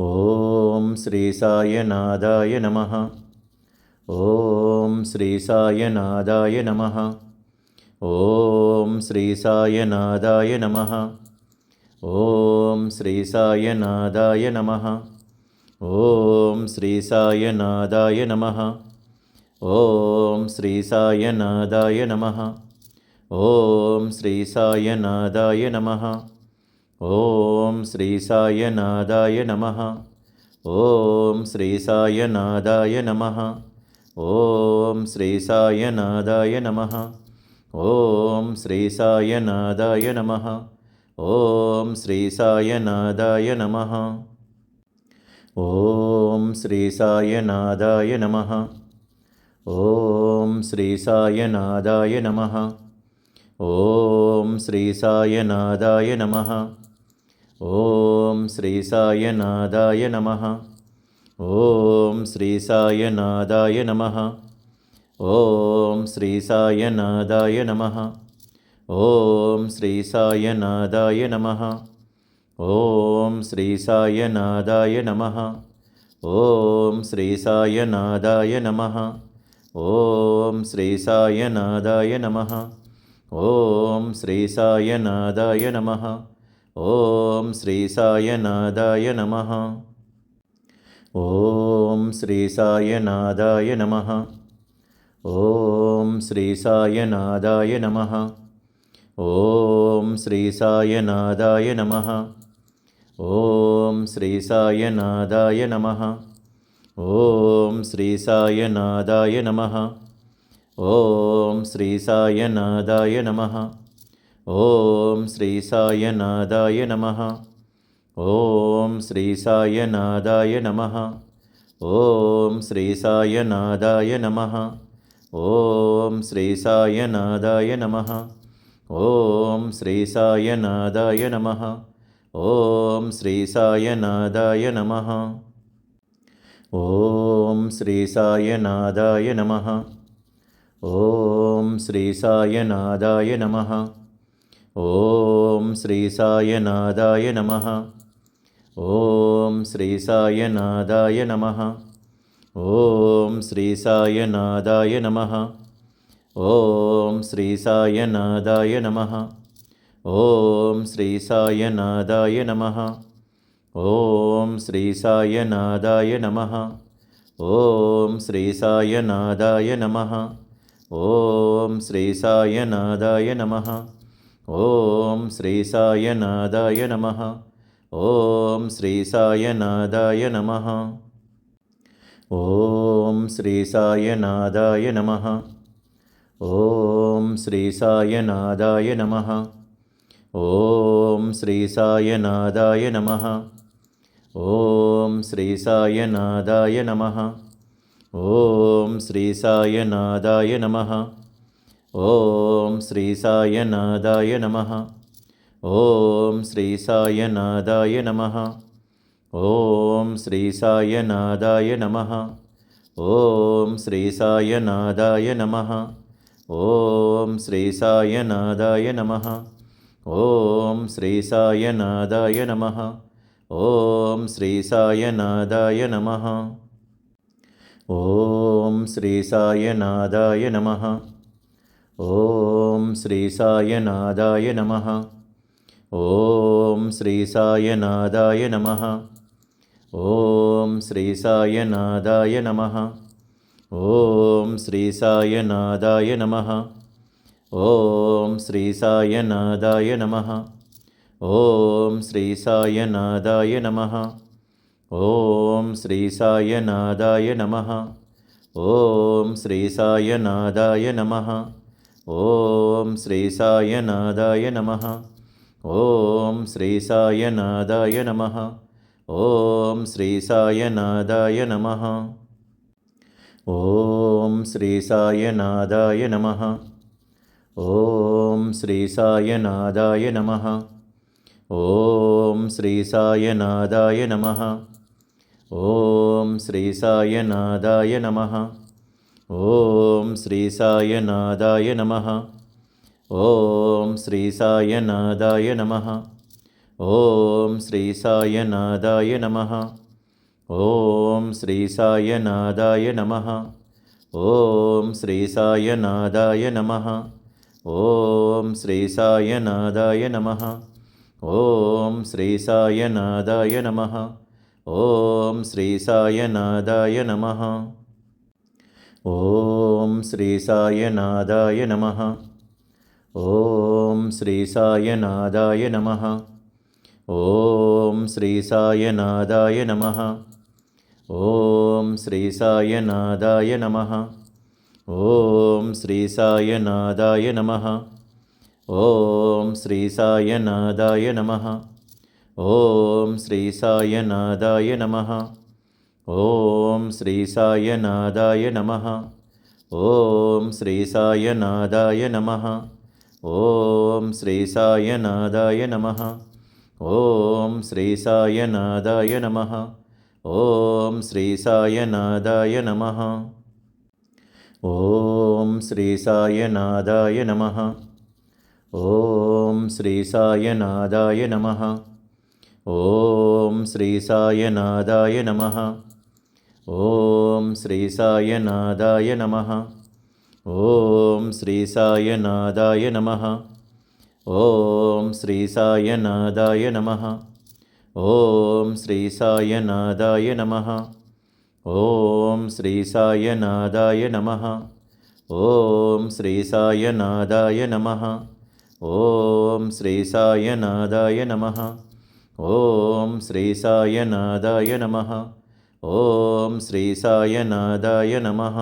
ॐ श्रीसायनादाय नमः। ॐ श्रीसायनादाय नमः। ॐ श्रीसायनादाय नमः। ॐ श्रीसायनादाय नमः। ॐ श्रीसायनादाय नमः। ॐ श्रीसायनादाय नमः। ॐ श्रीसायनादाय नमः ॐ श्रीसायनादाय नमः। ॐ श्रीसायनादाय नमः। ॐ श्रीसायनादाय नमः। ॐ श्रीसायनादाय नमः। ॐ श्रीसायनादाय नमः। ॐ श्रीसायनादाय नमः। ॐ श्रीसायनादाय नमः। ॐ श्रीसायनादाय नमः ॐ श्रीसायनादाय नमः। ॐ श्रीसायनादाय नमः। ॐ श्रीसायनादाय नमः। ॐ श्रीसायनादाय नमः। ॐ श्रीसायनादाय नमः। ॐ श्रीसायनादाय नमः। ॐ श्रीसायनादाय नमः। ॐ श्रीसायनादाय नमः ॐ श्रीसायनादाय नमः। ॐ श्रीसायनादाय नमः। ॐ श्रीसायनादाय नमः। ॐ श्रीसायनादाय नमः। ॐ श्रीसायनादाय नमः। ॐ श्रीसायनादाय नमः। ॐ श्रीसायनादाय नमः ॐ श्रीसायनादाय नमः। ॐ श्रीसायनादाय नमः। ॐ श्रीसायनादाय नमः। ॐ श्रीसायनादाय नमः। ॐ श्रीसायनादाय नमः। ॐ श्रीसायनादाय नमः। ॐ श्रीसायनादाय नमः। ॐ श्रीसायनादाय नमः ॐ श्रीसायनादाय नमः। ॐ श्रीसायनादाय नमः। ॐ श्रीसायनादाय नमः। ॐ श्रीसायनादाय नमः। ॐ श्रीसायनादाय नमः। ॐ श्रीसायनादाय नमः। ॐ श्रीसायनादाय नमः। ॐ श्रीसायनादाय नमः ॐ श्रीसायनादाय नमः। ॐ श्रीसायनादाय नमः। ॐ श्रीसायनादाय नमः। ॐ श्रीसायनादाय नमः। ॐ श्रीसायनादाय नमः। ॐ श्रीसायनादाय नमः। ॐ श्रीसायनादाय नमः ॐ श्रीसायनादाय नमः। ॐ श्रीसायनादाय नमः। ॐ श्रीसायनादाय नमः। ॐ श्रीसायनादाय नमः। ॐ श्रीसायनादाय नमः। ॐ श्रीसायनादाय नमः। ॐ श्रीसायनादाय नमः। ॐ श्रीसायनादाय नमः ॐ श्रीसायनादाय नमः। ॐ श्रीसायनादाय नमः। ॐ श्रीसायनादाय नमः। ॐ श्रीसायनादाय नमः। ॐ श्रीसायनादाय नमः। ॐ श्रीसायनादाय नमः। ॐ श्रीसायनादाय नमः। ॐ श्रीसायनादाय नमः ॐ श्रीसायनादाय नमः। ॐ श्रीसायनादाय नमः। ॐ श्रीसायनादाय नमः। ॐ श्रीसायनादाय नमः। ॐ श्रीसायनादाय नमः। ॐ श्रीसायनादाय नमः। ॐ श्रीसायनादाय नमः ॐ श्रीसायनादाय नमः। ॐ श्रीसायनादाय नमः। ॐ श्रीसायनादाय नमः। ॐ श्रीसायनादाय नमः। ॐ श्रीसायनादाय नमः। ॐ श्रीसायनादाय नमः। ॐ श्रीसायनादाय नमः। ॐ श्रीसायनादाय नमः ॐ श्रीसायनादाय नमः। ॐ श्रीसायनादाय नमः। ॐ श्रीसायनादाय नमः। ॐ श्रीसायनादाय नमः। ॐ श्रीसायनादाय नमः। ॐ श्रीसायनादाय नमः। ॐ श्रीसायनादाय नमः ॐ श्रीसायनादाय नमः। ॐ श्रीसायनादाय नमः। ॐ श्रीसायनादाय नमः। ॐ श्रीसायनादाय नमः। ॐ श्रीसायनादाय नमः। ॐ श्रीसायनादाय नमः। ॐ श्रीसायनादाय नमः। ॐ श्रीसायनादाय नमः ॐ श्रीसायनादाय नमः। ॐ श्रीसायनादाय नमः। ॐ श्रीसायनादाय नमः। ॐ श्रीसायनादाय नमः। ॐ श्रीसायनादाय नमः। ॐ श्रीसायनादाय नमः। ॐ श्रीसायनादाय नमः। ॐ श्रीसायनादाय नमः ॐ श्रीसायनादाय नमः